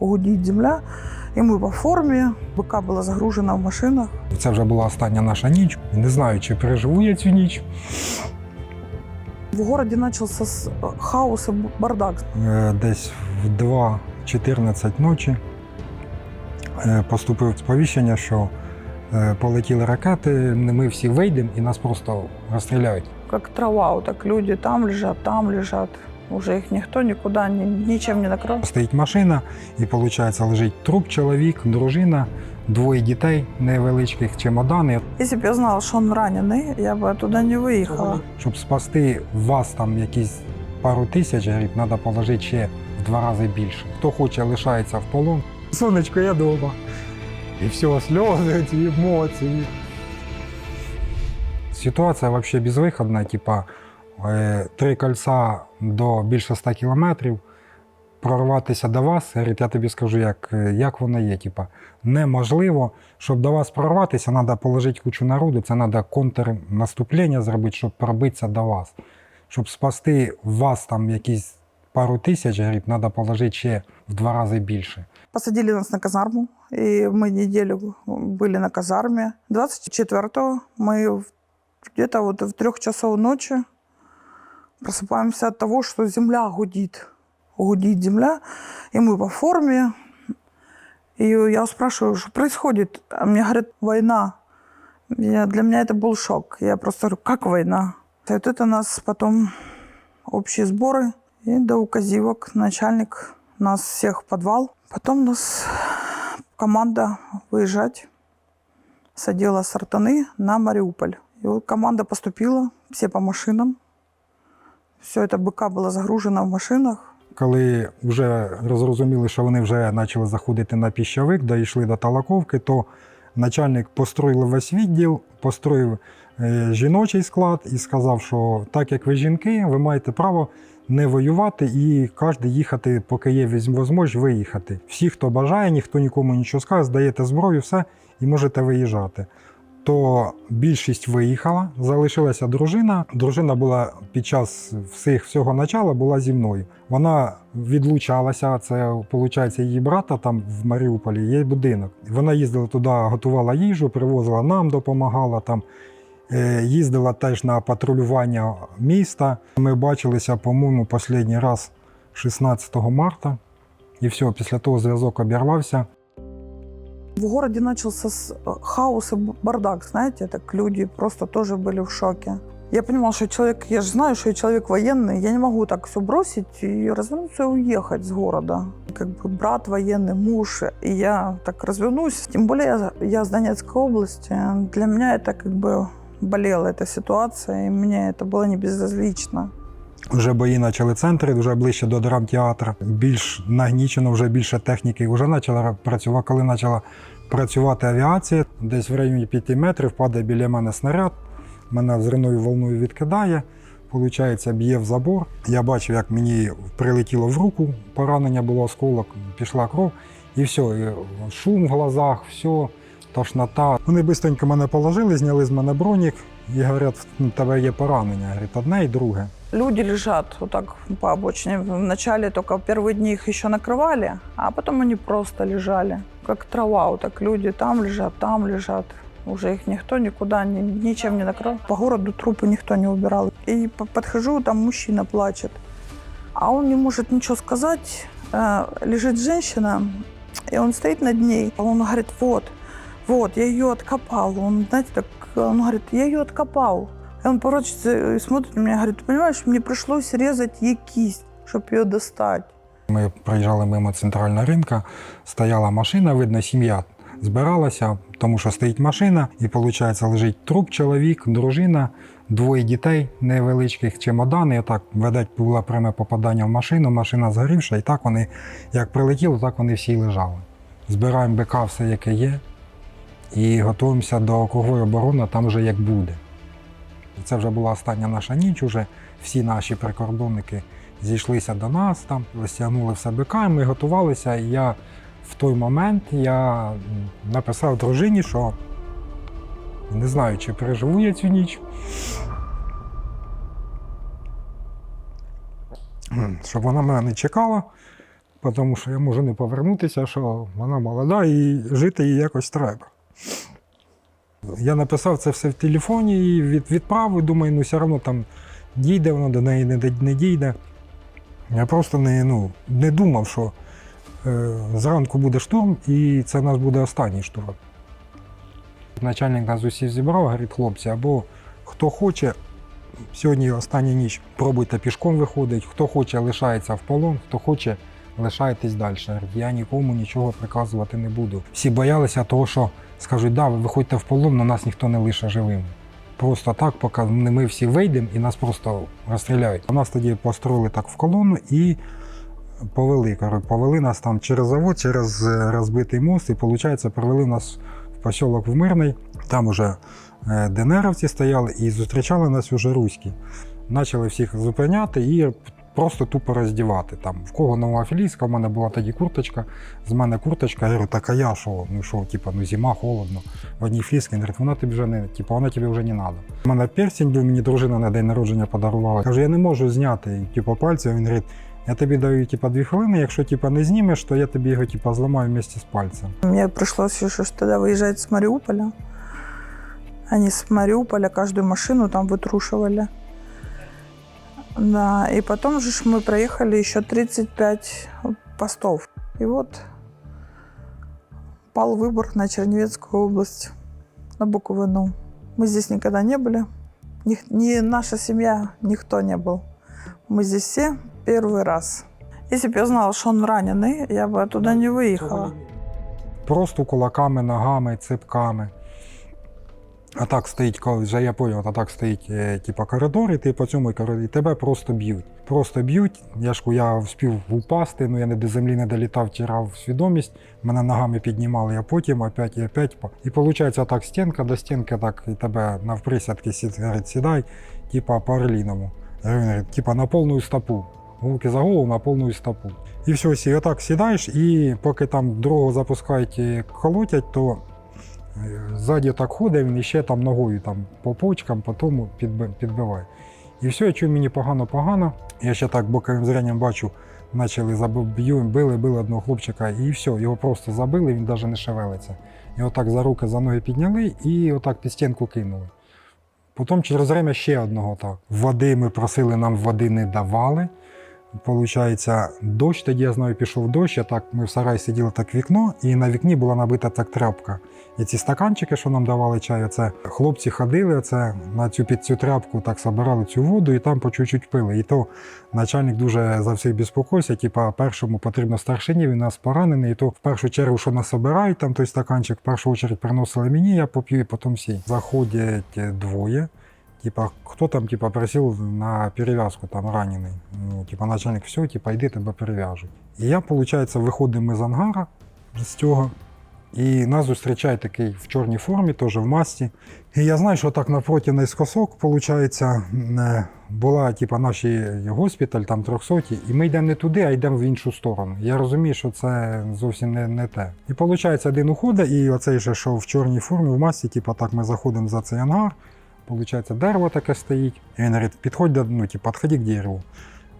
гудить земля. И мы по форме, БК была загружена в машинах. Це вже була остання наша ніч. Не знаю, чи переживу я цю ніч. В городе начался с- хаос и бардак. Е, Десь в 2.14 ночі е, поступило сповіщення, що е, полетіли ракети, ми всі вийдемо і нас просто розстріляють. Как трава, так люди там лежат, там лежат. Уже их никто никуда ни- ничем не накрыл. Стоїть машина, і виходить, лежить труп, чоловік, дружина, двоє дітей невеличких, чемодани. Если бы я знала, что он раненый, я бы туда не выехала. Щоб спасти вас там якісь пару тисяч гривень, треба положити ще в два рази більше. Хто хоче, лишається в полон. Сонечко, я дома. І все, сльози, ці емоції. Ситуація взагалі безвиходна, типа е, три кольця до більше 100 кілометрів. Прорватися до вас, говорить, я тобі скажу, як, е, як воно є. Типа, неможливо, щоб до вас прорватися, треба положити кучу народу, це треба контрнаступлення зробити, щоб пробитися до вас. Щоб спасти вас там якісь пару тисяч, говорить, треба положити ще в два рази більше. Посадили нас на казарму, и мы неделю были на казарме. 24-го мы в- где-то вот в трех часов ночи просыпаемся от того, что земля гудит. Гудит земля, и мы по форме. И я спрашиваю, что происходит? А мне говорят, война. Я, для меня это был шок. Я просто говорю, как война? И вот это нас потом общие сборы и до указивок начальник нас всех подвал. Потом нас команда выезжать с отдела Сартаны на Мариуполь. И вот команда поступила, все по машинам. Все это БК было загружено в машинах. Коли вже розрозуміли, що вони вже почали заходити на піщовик, дійшли до Талаковки, то начальник построїв весь відділ, построїв е, жіночий склад і сказав, що так як ви жінки, ви маєте право не воювати і кожен їхати, поки є можливість виїхати. Всі, хто бажає, ніхто нікому нічого скаже, здаєте зброю, все і можете виїжджати. То більшість виїхала, залишилася дружина. Дружина була під час всіх всього начала була зі мною. Вона відлучалася. Це виходить, її брата там в Маріуполі є будинок. Вона їздила туди, готувала їжу, привозила нам, допомагала там. Е, Їздила теж на патрулювання міста. Ми бачилися, по-моєму, останній раз 16 марта. І все, після того зв'язок обірвався. В городе начался с- хаос и бардак, знаете, так люди просто тоже были в шоке. Я понимала, что человек, я же знаю, что я человек военный, я не могу так все бросить и развернуться и уехать с города. Как бы брат военный, муж, и я так развернусь. Тем более я, я с Донецкой области. Для меня это как бы болела эта ситуация, и мне это было не безразлично. Вже бої почали центри, вже ближче до драмтеатру. Більш нагнічено, вже більше техніки. Вже почала працювати, коли почала працювати авіація, десь в районі 5 метрів падає біля мене снаряд, мене взривною волною відкидає. Получається, б'є в забор. Я бачив, як мені прилетіло в руку, поранення було осколок, пішла кров, і все, і шум в глазах, все, тошнота. Вони швидко мене положили, зняли з мене бронік і говорять, тебе є поранення. Говорить, одне і друге. Люди лежат вот так по обочине. Вначале только в первые дни их еще накрывали, а потом они просто лежали, как трава. Вот так люди там лежат, там лежат. Уже их никто никуда ни, ничем не накрыл. По городу трупы никто не убирал. И по- подхожу, там мужчина плачет. А он не может ничего сказать. Э, Лежит женщина, и он стоит над ней. Он говорит, вот, вот, я ее откопал. Он, знаете, так, он говорит, я ее откопал. И он поворачивается и смотрит на меня говорит, ты понимаешь, мне пришлось резать ей кисть, чтобы ее достать. Ми проїжджали мимо центрального ринка, стояла машина, видно, сім'я збиралася, тому що стоїть машина, і виходить, лежить труп, чоловік, дружина, двоє дітей невеличких, чемодани. І отак, видать, було пряме попадання в машину, машина згорівша, і так вони, як прилетіло, так вони всі лежали. Збираємо БК все, яке є, і готуємося до кругової оборони, там вже як буде. Це вже була остання наша ніч, уже всі наші прикордонники зійшлися до нас, там стягнули все БК, ми готувалися. І я в той момент я написав дружині, що не знаю, чи переживу я цю ніч. Щоб вона мене не чекала, тому що я можу не повернутися, що вона молода і жити їй якось треба. Я написав це все в телефоні і від, відправив, думаю, ну все одно там дійде воно до неї, не, не дійде. Я просто не, ну, не думав, що е, зранку буде штурм, і це в нас буде останній штурм. Начальник нас усіх зібрав, говорить, хлопці, або хто хоче, сьогодні остання ніч, пробуйте пішком виходить, хто хоче, лишається в полон, хто хоче, лишайтесь далі. Я нікому нічого приказувати не буду. Всі боялися того, що скажуть, да, ви виходьте в полон, але нас ніхто не лише живим. Просто так, поки ми всі вийдемо і нас просто розстріляють. Нас тоді построїли так в колону і повели. Повели нас там через завод, через е, розбитий мост, і виходить, привели нас в посілок в Мирний. Там уже е, ДНРовці стояли і зустрічали нас уже руські. Почали всіх зупиняти і просто тупо роздівати. Там, в кого нова філійська, в мене була тоді курточка, з мене курточка, я говорю, так а я що? Ну що, типа, ну зима, холодно. В одній флісці, він говорить, вона тобі вже не, типа, вона тобі вже не треба. У мене персень був, мені дружина на день народження подарувала. Кажу, я не можу зняти типу, пальцем. Він говорить, я тобі даю типа, дві хвилини, якщо типа, не знімеш, то я тобі його типа, зламаю вместе з пальцем. Мне пришлось еще тогда выезжать с Мариуполя. Они с Мариуполя каждую машину там вытрушивали. Да, и потом же ж мы проехали еще 35 постов. И вот пал выбор на Черневецкую область, на Буковину. Мы здесь никогда не были. Ни, ни наша семья, никто не был. Мы здесь все первый раз. Если бы я знала, что он раненый, я бы оттуда не выехала. Просто кулаками, ногами, ципками. А так стоїть, вже я поняв, а так стоїть типа коридор, і ти по цьому коридорі, і тебе просто б'ють. Просто б'ють. Я ж я вспів упасти, ну я не до землі не долітав, тірав свідомість, мене ногами піднімали, а потім опять і опять. І виходить так стінка до стінки, так і тебе навприсядки сід, говорить, сідай, типа по орліному. Типа на повну стопу. Руки за голову на повну стопу. І все, сі, отак сідаєш, і поки там другого запускають і колотять, то ззаді так ходить, він іще там ногою там, по почкам, по тому підбиває. І все, я чую мені погано-погано. Я ще так боковим зренням бачу, почали забив, били, били одного хлопчика, і все, його просто забили, він навіть не шевелиться. Його так за руки, за ноги підняли і отак під стінку кинули. Потім через время ще одного так. Води ми просили, нам води не давали. Получається, дощ тоді я знаю, пішов дощ, а так ми в сараї сиділи так вікно, і на вікні була набита так тряпка. І ці стаканчики, що нам давали чай, це хлопці ходили оце, на цю під цю тряпку, так собирали цю воду і там по чуть-чуть пили. І то начальник дуже за всіх безпокоївся. Типа, першому потрібно старшині, він нас поранений, і то в першу чергу, що нас собирають, там той стаканчик, в першу чергу приносили мені, я поп'ю, і потім всі. Заходять е, двоє. Типа, хто там, типа, просив на перев'язку там ранений. Ну, типа, начальник, все, типа, йди тебе перев'яжуть. І я, виходить, виходимо з ангара з цього. І нас зустрічає такий в чорній формі, теж в масці. І я знаю, що так напроти наискосок, виходить, е, була типа, наш госпіталь, там 300, і ми йдемо не туди, а йдемо в іншу сторону. Я розумію, що це зовсім не, не те. І виходить, один уходить, і оцей же, що в чорній формі, в масці, типа, так ми заходимо за цей ангар. Получается, дерево таке стоїть. І він говорить, підходь до, ну, типа, подходи к дереву.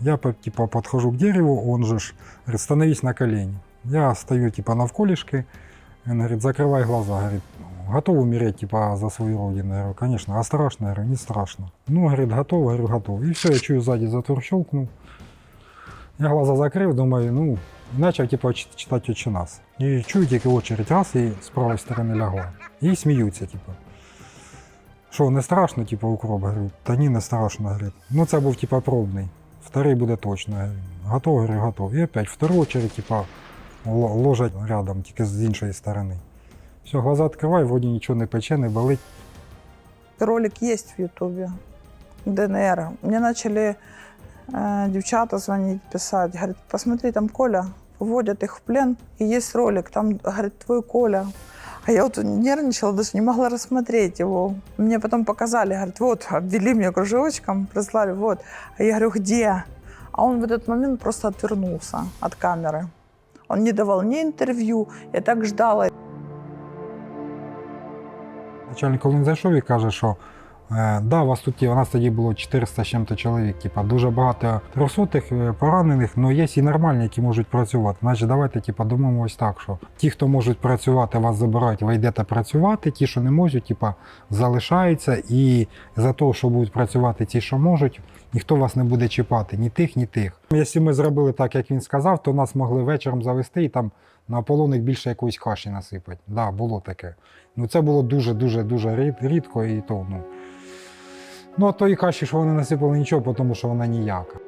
Я типа, подхожу к дереву, он же ж говорит, становись на колени. Я стою типа навколішки, він говорит, закривай глаза, говорит, готов умереть типа, за свою родину. Я говорю, конечно, а страшно? Я говорю, не страшно. Ну, говорит, готов, говорю, готов. І все, я чую сзади затвор щелкнув. Я глаза закрив, думаю, ну, почав типа, читати «Отче нас. І чую тільки очередь раз і з правої сторони лягла. І сміються, типу. Що, не страшно, типу, укроп? Говорю, та ні, не страшно. Говорю. Ну, це був типа пробний. Вторий буде точно. Говорю, Готов, говорю, готов. І опять втору очередь, типа, ложать рядом, тільки з іншої сторони. Все, глаза відкриваю, вроді нічого не пече, не болить. Ролик есть в Ютубе. ДНР. Мне начали э, девчата звонить, писать. Говорит, посмотри, там Коля. Выводят их в плен. И есть ролик. Там, говорит, твой Коля. А я вот нервничала, даже не могла рассмотреть его. Мне потом показали, говорит, вот, обвели меня кружочком, прислали, вот. А я говорю, где? А он в этот момент просто отвернулся от камеры. Он не давал ни интервью. Я так ждала. Начальник, коли він зайшов і каже, Е, да, вас тут у нас тоді було 400 з чим-то чоловік. Типа, дуже багато трьохсотих е, поранених, але є і нормальні, які можуть працювати. Значить, давайте типа, домовимось так, що ті, хто можуть працювати, вас забирають, ви йдете працювати, ті, що не можуть, типа, залишаються. І за те, що будуть працювати ті, що можуть, ніхто вас не буде чіпати, ні тих, ні тих. Якщо ми зробили так, як він сказав, то нас могли вечором завести і там на полоник більше якоїсь каші насипати. Да, було таке. Ну це було дуже, дуже, дуже рідко і то, ну. Ну, а то і каші, що вони насипали нічого, тому що вона ніяка.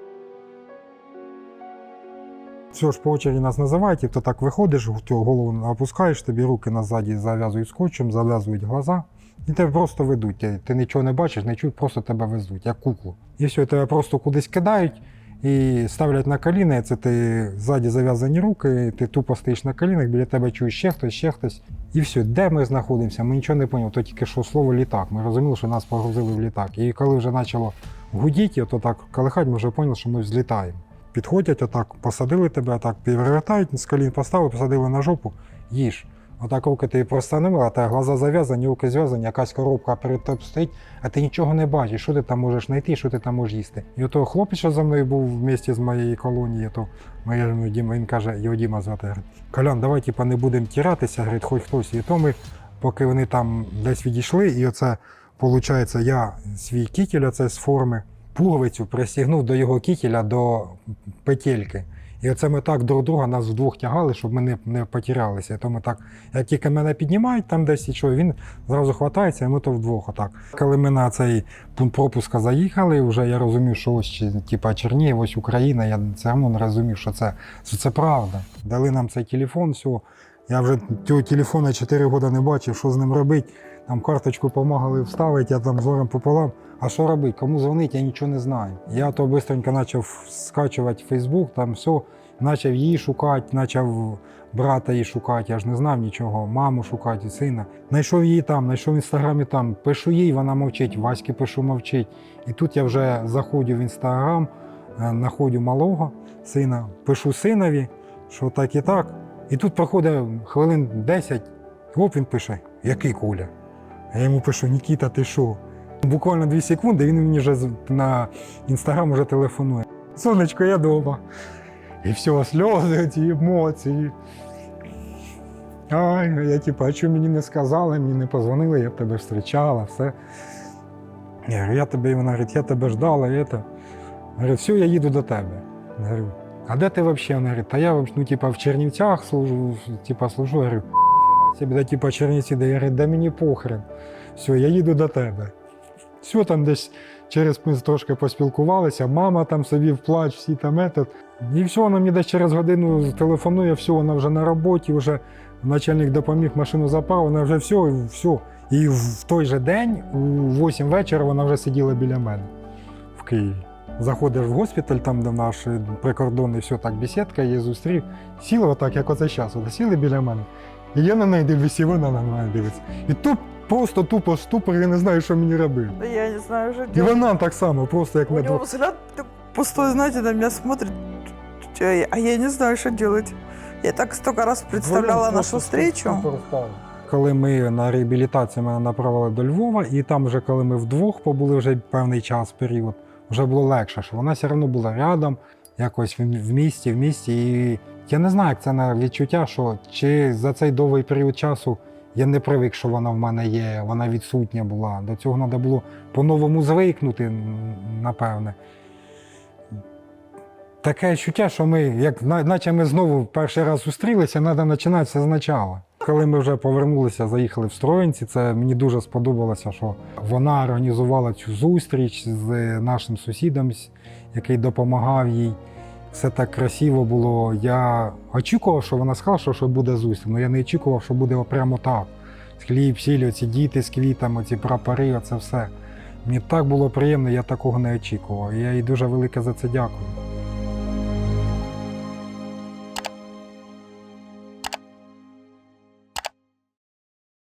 Все ж по очереді нас називають, і то так виходиш, голову опускаєш, тобі руки назаді зав'язують скотчем, зав'язують глаза, і тебе просто ведуть. Ти, нічого не бачиш, не чуєш, просто тебе везуть, як куклу. І все, тебе просто кудись кидають і ставлять на коліна, це ти ззаді зав'язані руки, ти тупо стоїш на колінах, біля тебе чуєш ще хтось, ще хтось. І все, де ми знаходимося? Ми нічого не поняли. То тільки що слово літак. Ми розуміли, що нас погрузили в літак. І коли вже почало гудіти, то так колихати, ми вже поняли, що ми взлітаємо. Підходять, отак посадили тебе, отак перевертають, з колін поставили, посадили на жопу, їж. Отак руки ти простановив, а тебе глаза зав'язані, руки зв'язані, якась коробка перед тобою стоїть, а ти нічого не бачиш, що ти там можеш знайти, що ти там можеш їсти. І ото хлопець, що за мною був в місті з моєї колонії, то моя ну, Діма, він каже, його Діма звати. говорить, Колян, давай типа, не будемо тиратися, говорить, хоч хтось. І то ми, поки вони там десь відійшли, і оце, виходить, я свій кітель оце з форми, пуговицю пристігнув до його кітеля до петельки. І оце ми так друг друга нас вдвох тягали, щоб ми не, не потерялися. То ми так, як тільки мене піднімають там десь і що, він зразу хватається, і ми то вдвох отак. Коли ми на цей пункт пропуска заїхали, вже я розумів, що ось типа Чернігів, ось Україна, я все одно не розумів, що це, що це правда. Дали нам цей телефон, все. Я вже цього телефона 4 роки не бачив, що з ним робити. Там карточку допомагали вставити, я там зором пополам. А що робити? Кому дзвонити, я нічого не знаю. Я то швидко почав скачувати Фейсбук, там все, почав її шукати, почав брата її шукати, я ж не знав нічого, маму шукати, сина. Знайшов її там, знайшов в інстаграмі там, пишу їй, вона мовчить, Васьки пишу, мовчить. І тут я вже заходжу в інстаграм, е, знаходжу малого сина, пишу синові, що так і так. І тут проходить хвилин 10, оп, він пише, який Коля? Я йому пишу, Нікіта, ти що? Буквально 2 секунди, він мені вже на інстаграм вже телефонує. Сонечко, я дома. І все, сльози, ці емоції. Ай, я типу, а чому мені не сказали, мені не позвонили, я б тебе зустрічала, все. Я говорю, я тебе, і вона говорить, я тебе ждала, і це. Говорю, все, я їду до тебе. Я Говорю, а де ти взагалі? Вона говорить, та я ну, типа, в Чернівцях служу, типа, служу. Я говорю, «Ніфіга собі, да, типа, Чернівці, де я говорю, да мені похрен. Все, я їду до тебе. Все, там десь через ми трошки поспілкувалися, мама там собі вплач, всі там етот. І все, вона мені десь через годину телефонує, все, вона вже на роботі, вже начальник допоміг машину запав, вона вже все, все. І в той же день, у 8 вечора, вона вже сиділа біля мене в Києві. Заходиш в госпіталь, там, де наш прикордонний, все так, бесідка, її зустрів. Сіли отак, як оце час, сіли біля мене. І я на неї дивлюся, і вона на мене дивиться. І тут просто тупо ступор, я не знаю, що мені робити. Да я не знаю, что І делать. вона так само, просто як У на него двох. взгляд так пустой, знаете, на меня смотрит. Чё, А я не знаю, что делать. Я так столько раз представляла нашу встречу. Коли ми на реабілітацію мене направили до Львова, і там вже коли ми вдвох побули вже певний час, період, вже було легше, що вона все одно була рядом, якось в в місті, в місті. І я не знаю, як це на відчуття, що чи за цей довгий період часу я не привик, що вона в мене є, вона відсутня була. До цього треба було по-новому звикнути, напевне. Таке відчуття, що ми, як наче ми знову перший раз зустрілися, треба починати все спочатку. Коли ми вже повернулися, заїхали в Строїнці, це мені дуже сподобалося, що вона організувала цю зустріч з нашим сусідом, який допомагав їй. Все так красиво було. Я очікував, що вона сказала, що, що буде зустріч, але я не очікував, що буде прямо так. Хліб, сіль, оці діти з квітами, ці прапори, оце все. Мені так було приємно, я такого не очікував. Я їй дуже велике за це дякую.